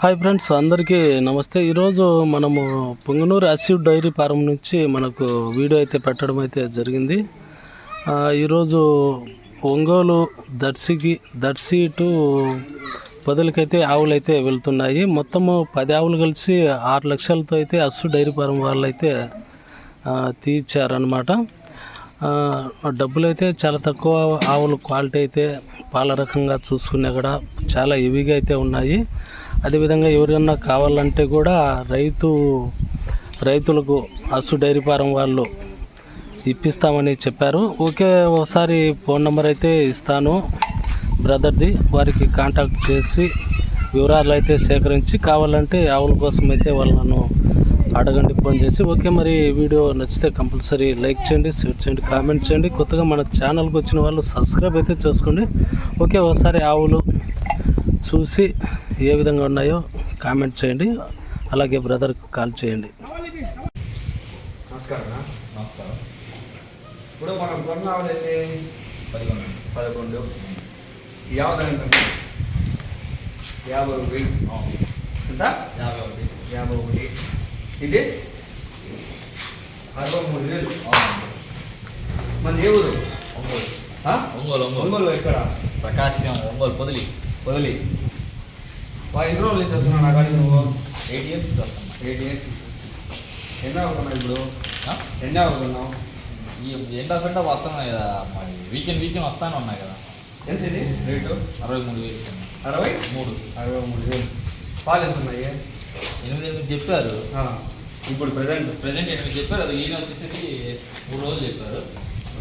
Hi friends అందరికీ నమస్తే. ఈరోజు మనము పొంగనూరు అసిడ్ డైరీ ఫారం నుంచి మనకు వీడియో అయితే పెట్టడం అయితే జరిగింది. ఈరోజు ఒంగోలు దర్శికి దర్శి టు బదులకైతే ఆవులు అయితే వెళ్తున్నాయి. మొత్తము పది ఆవులు కలిసి ఆరు లక్షలతో అయితే అస్సు డైరీ ఫారం వాళ్ళు అయితే తీర్చారనమాట డబ్బులు అయితే చాలా తక్కువ ఆవులు క్వాలిటీ అయితే పాల రకంగా చూసుకున్నా కూడా చాలా హెవీగా అయితే ఉన్నాయి. అదేవిధంగా ఎవరికన్నా కావాలంటే కూడా రైతు రైతులకు అస్సు డైరీ ఫారం వాళ్ళు ఇప్పిస్తామని చెప్పారు. ఓకే ఒకసారి ఫోన్ నెంబర్ అయితే ఇస్తాను. బ్రదర్ది వారికి కాంటాక్ట్ చేసి వివరాలు అయితే సేకరించి కావాలంటే ఆవుల కోసం అయితే వాళ్ళను అడగండి ఫోన్ చేసి. ఓకే మరి వీడియో నచ్చితే కంపల్సరీ లైక్ చేయండి షేర్ చేయండి కామెంట్ చేయండి. కొత్తగా మన ఛానల్కి వచ్చిన వాళ్ళు సబ్స్క్రైబ్ అయితే చేసుకోండి. ఓకే ఒకసారి ఆవులు చూసి ఏ విధంగా ఉన్నాయో కామెంట్ చేయండి. అలాగే బ్రదర్కి కాల్ చేయండి. నమస్కారం. నమస్కారం. ఇప్పుడు మనం కొన్న అయితే పదికొండు. పదకొండు యాభై యాభై ఒకటి. ఎంత? యాభై ఒకటి. యాభై ఒకటి. ఇది? అరవై మూడు వేలు. మన ఏ ఊరు? ఒంగోలు ఒంగోలు. ఒంగోలు ఎక్కడ? ప్రకాశం ఒంగోలు పొదిలి. వదిలి. వా ఎన్ని రోజులు నుంచి వస్తున్నావు నా గాడి నువ్వు? ఎయిట్ ఇయర్స్ వస్తున్నా. ఎయిట్ ఇయర్స్ ఎన్ని అవుతున్నావు ఇప్పుడు? ఎన్ని అవుతున్నావు ఈ ఎండ పెంట వస్తున్నాయి కదా మరి వీకెండ్ వీకెండ్ వస్తానే ఉన్నాయి కదా. ఎంత ఇది? రేటు అరవై మూడు వేలు. అరవై? మూడు. అరవై మూడు వేలు. పాలు ఎంత ఉన్నాయి? ఎనిమిది ఎనిమిది చెప్పారు. ఇప్పుడు ప్రజెంట్ ప్రజెంట్ ఎనిమిది చెప్పారు. అది ఈయన వచ్చేసరికి మూడు రోజులు చెప్పారు.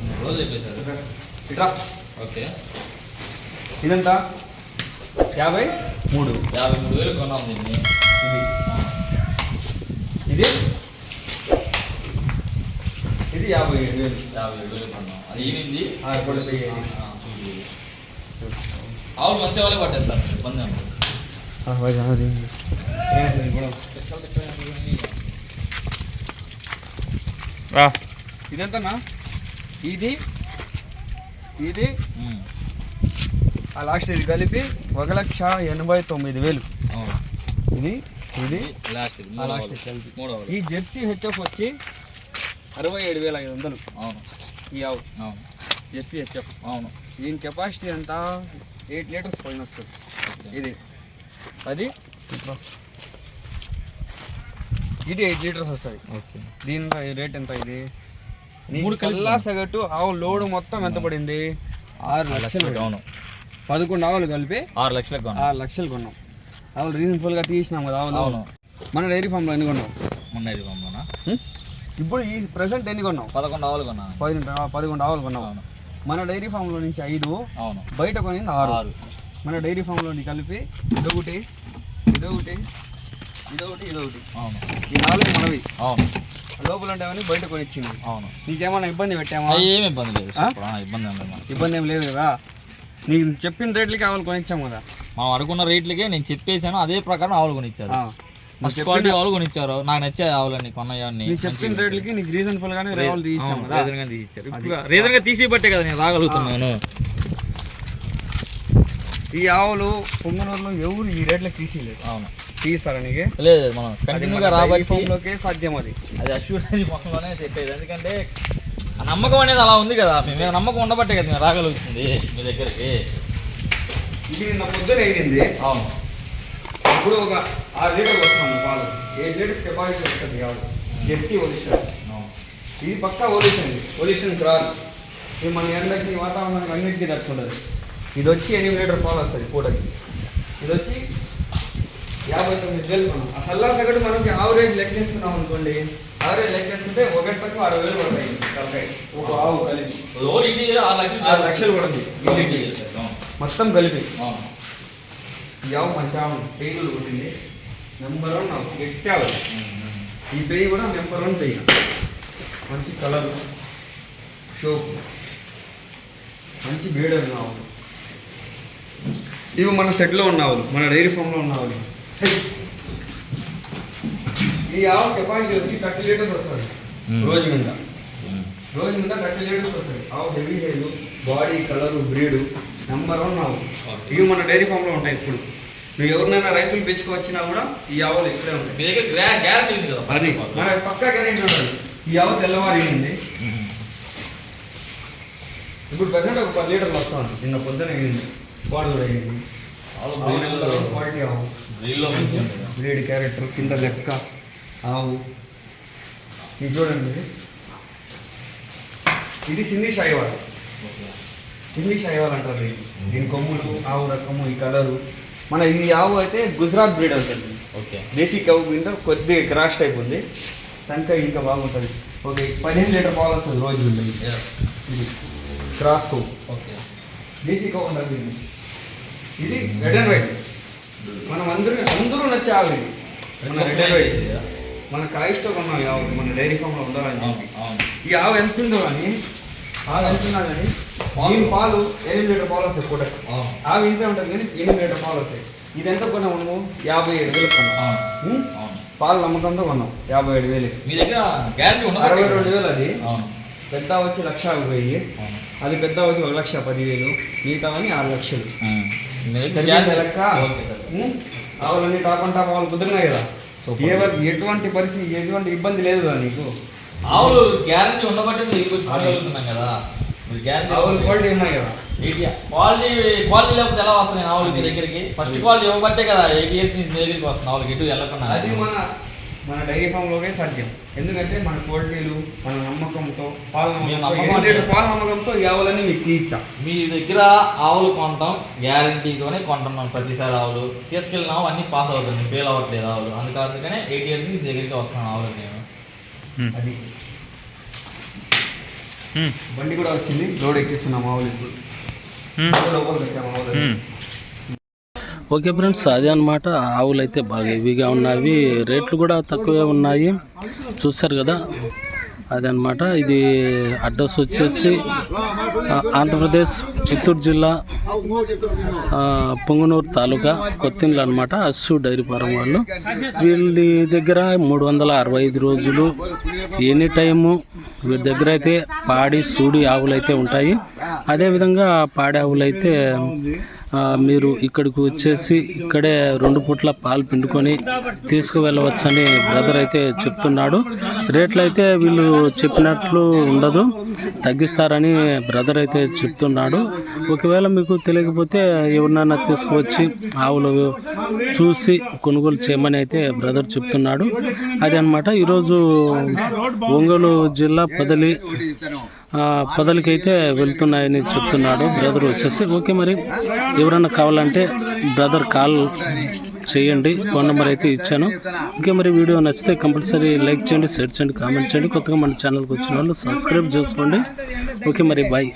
మూడు రోజులు చెప్పేశారు. ఇట్రా. ఓకే. ఇదంతా? యాభై మూడు. యాభై మూడు వేలు కొన్నాం దీన్ని. ఇది. ఇది? ఇది యాభై ఏడు వేలు. యాభై ఏడు వేలు కొన్నాం. అది ఈనింది? చూడు. ఆవులు మంచి వాళ్ళే పట్టేస్తారు. ఇబ్బంది. ఇదంతనా ఇది? ఇది. ఆ లాస్ట్ ఇది కలిపి ఒక లక్ష ఎనభై తొమ్మిది వేలు. అవును. ఇది ఇది లాస్ట్ లాస్ట్. కలిపి. ఈ జెర్సీ హెచ్ఎఫ్ వచ్చి అరవై ఏడు వేల ఐదు వందలు. అవును. ఈ ఆవు. అవును. Jersey HF. అవును. దీని కెపాసిటీ ఎంత? ఎయిట్ లీటర్స్ పైన వస్తుంది. ఇది. అది? ఇది ఎయిట్ లీటర్స్ వస్తుంది. ఓకే. దీని రేట్ ఎంత ఇది? మూడు కల్లా సగటు ఆవు లోడ్ మొత్తం ఎంత పడింది? ఆరు లక్షలు అవును. పదకొండు ఆవులు కలిపి ఆరు లక్షలకు కొన్నాం. ఆరు లక్షలు కొన్నాం. ఆవులు రీజనబుల్గా తీసినాం కదా ఆవులు. అవును. మన డైరీ ఫామ్లో ఎన్ని కొన్నాం ఇది కొన్నానా హ్మ్? ఇప్పుడు ఈ ప్రెసెంట్ ఎన్ని కొన్నాం పదకొండు ఆవులు కొన్నాను. పది పదకొండు ఆవులు కొన్నాం అవును. మన డైరీ ఫామ్లో నుంచి ఐదు అవును. బయట కొనింది ఆరు. ఆరు. మన డైరీ ఫామ్లో కలిపి ఇదొకటి ఇదొకటి ఇదొకటి ఇదొకటి. అవును. ఈ నాలుగు మనవి. అవును. లోపల ఉండేవని బయట కొనిచ్చింది. అవును. నీకేమైనా ఇబ్బంది పెట్టామా? ఏమి ఇబ్బంది లేదు. ఇబ్బంది ఏం లేదు. మాకు. ఇబ్బంది ఏం లేదు కదా? నీకు చెప్పిన రేట్లకి ఆవులు కొనిచ్చాం కదా. మనం అనుకున్న రేట్లకే నేను చెప్పేశాను అదే ప్రకారం ఆవులు కొనిచ్చారు. ఫస్ట్ క్వాలిటీ ఆవులు కొనిచ్చారు. నాకు నచ్చే ఆవులన్నీ కొన్నాయన్ని. నీకు చెప్పిన రేట్లకి నీకు రీజనబుల్ గానే రేవాలు తీసాం కదా. రీజన్గా తీసిచ్చారు. రీజన్గా తీసి బట్టే కదా నేను రాగలుగుతున్నాను ఈ ఆవులు పొంగనూరులో ఎవరు ఈ రేట్లకు తీసిలేదు? అవును. తీస్తారా నీకు? లేదు మనం కంటిన్యూగా ఫామ్లోకే సాధ్యం అది. అది అష్యూరెన్స్ మొత్తంలోనే సెట్ అయ్యేది. ఎందుకంటే ఆ నమ్మకం అనేది అలా ఉంది కదా మీ మీద నమ్మకం ఉండబట్టే కదా రాగలుగుతుంది మీ దగ్గరికి. ఇది నిన్న పొద్దున అయింది అవును. ఇప్పుడు ఒక ఆరు లీటర్లు వస్తున్నాను పాలు. ఎయిట్ లీటర్స్ కెపాసిటీ వస్తుంది ఆవు జెర్సీ ఒలిషన్ ఇది పక్కా ఒలిషన్ ఒలిషన్ క్రాస్. ఇది మన ఎండకి వాతావరణానికి అన్నిటికీ తట్టుకుంటుంది ఇది వచ్చి ఎనిమిది లీటర్ పాలు వస్తుంది పూటకి. ఇది వచ్చి యాభై తొమ్మిది వేలు మనం ఆ సల్లా సగటు మనకి ఆవరేజ్ లెక్కేసుకున్నాం అనుకోండి ఆవరేజ్ లెక్కేసుకుంటే ఒకటి తక్కువ అరవై వేలు పడతాయి తలకాయ. ఒక ఆవు కలిపి. ఇంటి ఆరు లక్షలు ఆరు లక్షలు పడుతుంది. మొత్తం కలిపి. ఈ ఆవు మంచి ఆవు పేగులు కొట్టింది. నెంబర్ వన్ ఆవు. గట్టి ఆవు. ఈ పేయి కూడా నెంబర్ వన్ పేయి మంచి కలర్. షోప్ మంచి బీడర్ ఉన్న ఆవులు. ఇవి మన సెట్లో ఉన్న ఆవులు. మన డైరీ ఫామ్లో ఉన్న ఆవులు. ఈ ఆవు కెపాసిటీ వచ్చి థర్టీ లీటర్స్ వస్తుంది. రోజు మీద. రోజు మీద థర్టీ లీటర్స్ వస్తుంది. ఆవు heavy hair body colour breed number one ఆవు. ఇవి మన డైరీ ఫామ్లో ఉంటాయి ఇప్పుడు. నువ్వు ఎవరినైనా రైతులు పెంచుకొచ్చినా కూడా ఈ ఆవులు ఇక్కడే ఉంటాయి. అది. మన పక్కా గ్యారెంటీ ఉంటుంది ఈ ఆవు తెల్లవారింది. ఇప్పుడు ప్రజెంట్ ఒక పది లీటర్లు వస్తాను నిన్న పొద్దున అయింది బాడీ కూడా అయింది క్వాలిటీ ఆవు. బ్రీడ్ క్యారెక్టర్ కింద లెక్క ఆవు. ఇది చూడండి ఇది. ఇది సింధీ షాయివాల్. సింధీ షాయివాల్ అంటారు దీన్ని. దీని కొమ్ములు ఆవు రకము ఈ కలరు. మన ఈ ఆవు అయితే గుజరాత్ బ్రీడ్ అవుతుంది. ఓకే. దేశీ కవ్వు కింద కొద్దిగా క్రాష్ టైప్ ఉంది. సంఖ్య ఇంకా బాగుంటుంది. ఓకే పదిహేను లీటర్ పాలు వస్తుంది రోజు. ఇది. క్రాస్ కొవ్వు ఓకే. దేశీ కవ్వు ఉంటుంది ఇది రెడ్ అండ్ వైట్. మనం అందరూ అందరూ నచ్చే ఆవు ఇది. మన రెడ్ అండ్ వైట్ మన కాయిస్టో కొన్నాం ఈ ఆవు మన డైరీ ఫామ్లో ఉండాలని చెప్పి. ఈ ఆవు ఎంత ఉందో కానీ ఆవు ఎంత ఉన్నా కానీ దీని పాలు ఎనిమిది లీటర్ పాలు వస్తాయి పూట. ఆవు ఇంతే ఉంటుంది కానీ ఎనిమిది లీటర్ పాలు వస్తాయి. ఇది ఎంత కొన్నాం మనము? యాభై ఏడు వేలు కొన్నాం. పాలు నమ్మకంతో కొన్నాం. యాభై ఏడు వేలు. మీ దగ్గర గ్యారెంటీ అరవై రెండు వేలు అది. పెద్ద వచ్చి లక్ష వెయ్యి అది పెద్ద వచ్చి ఒక లక్ష పదివేలు. మిగతావని ఆరు లక్షలు. ఆవులన్నీ టాప్ అండ్ టాప్ ఆవులు కుదిరినాయి కదా. ఎటువంటి పరిస్థితి ఎటువంటి ఇబ్బంది లేదు కదా నీకు? ఆవులు గ్యారంటీ ఉండబట్టి వచ్చి మాట్లాడుతున్నాం కదా. మీరు గ్యారంటీ ఆవులు క్వాలిటీ ఉన్నాయి కదా. క్వాలిటీ క్వాలిటీ లేకపోతే ఎలా వస్తున్నాయి ఆవులు మీ దగ్గరికి? ఫస్ట్ క్వాలిటీ ఇవ్వబట్టే కదా మీ దగ్గరికి వస్తుంది ఆవులకి ఎటు వెళ్ళకుండా. అది మన మన డైరీ ఫామ్ లోకే సాధ్యం. ఎందుకంటే మన క్వాలిటీలు మన నమ్మకంతో పాల మీ పాల నమ్మకంతో ఈ ఆవులన్నీ మీకు తీయించాం మీ దగ్గర ఆవులు కొంటాం గ్యారంటీతోనే కొంటున్నాం ప్రతిసారి ఆవులు. తీసుకెళ్ళిన ఆవు అన్ని పాస్ అవుతుంది ఫెయిల్ అవ్వట్లేదు ఆవులు. అందుకు అందుకనే ఎయిట్ ఇయర్స్ నుంచి దగ్గరికి వస్తున్నాను ఆవులకి నేను. అది. బండి కూడా వచ్చింది లోడ్ ఎక్కిస్తున్నాం ఆవులు ఇప్పుడు. లోపల పెట్టాము ఆవులు ఓకే ఫ్రెండ్స్ అదే అనమాట ఆవులు అయితే బాగా హెవీగా ఉన్నవి. రేట్లు కూడా తక్కువే ఉన్నాయి. చూశారు కదా? అదనమాట ఇది అడ్రస్ వచ్చేసి ఆంధ్రప్రదేశ్ చిత్తూరు జిల్లా పొంగునూరు తాలూకా కొత్తిండ్లు అనమాట అస్సు డైరీ ఫారం వాళ్ళు. వీళ్ళ దగ్గర మూడు వందల అరవై ఐదు రోజులు. ఎనీ టైము వీరి దగ్గర అయితే పాడి సూడి ఆవులు అయితే ఉంటాయి అదేవిధంగా పాడి ఆవులు అయితే మీరు ఇక్కడికి వచ్చేసి ఇక్కడే రెండు పూట్ల పాలు పిండుకొని తీసుకువెళ్ళవచ్చని బ్రదర్ అయితే చెప్తున్నాడు. రేట్లు అయితే వీళ్ళు చెప్పినట్లు ఉండదు. తగ్గిస్తారని బ్రదర్ అయితే చెప్తున్నాడు. ఒకవేళ మీకు తెలియకపోతే ఎవరినైనా తీసుకువచ్చి ఆవులు చూసి కొనుగోలు చేయమని అయితే బ్రదర్ చెప్తున్నాడు. అదనమాట ఈరోజు ఒంగోలు జిల్లా పదలి ఆ, అయితే వెళ్తున్నాయని చెప్తున్నాడు బ్రదర్ వచ్చేసి. ఓకే మరి ఎవరైనా కావాలంటే బ్రదర్ కాల్ చేయండి. ఫోన్ నెంబర్ అయితే ఇచ్చాను. ఓకే మరి వీడియో నచ్చితే కంపల్సరీ లైక్ చేయండి షేర్ చేయండి కామెంట్ చేయండి. కొత్తగా మన ఛానల్కి వచ్చిన వాళ్ళు సబ్స్క్రైబ్ చేసుకోండి. ఓకే మరి బాయ్.